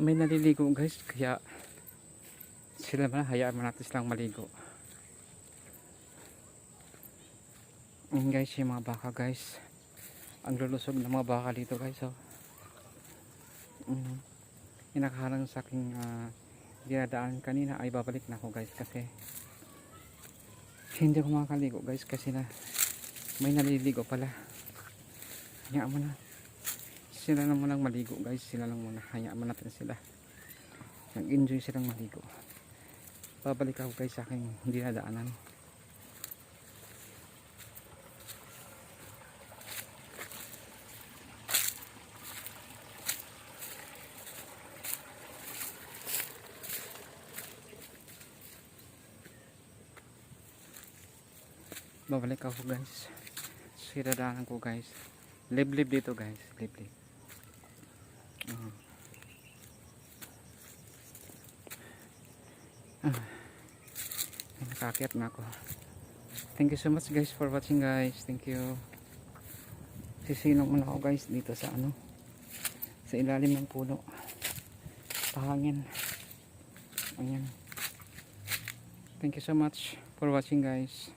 may naliligo guys. Kaya sila man hayaan mo natin silang maligo. Ayan guys yung mga baka guys. Ang lulusog ng mga baka dito guys oh. mm. inakaharang sa aking ah, dinadaan kanina ay babalik na ako guys kasi hindi ako makakaligo guys kasi na may naliligo pala. Hayaan mo na sila lang munang maligo guys. Sila lang muna. Hayaan mo natin sila. Nag enjoy silang maligo. Babalik ako guys sa aking dinadaanan. Babalik ako guys. Siradaanan ko guys. Liblib dito guys. Liblib uh. ah. nakakit na ako. Thank you so much guys for watching guys. Thank you. Sisilong muna ako guys dito sa ano sa ilalim ng puno. Pahangin. Ayan. Thank you so much for watching guys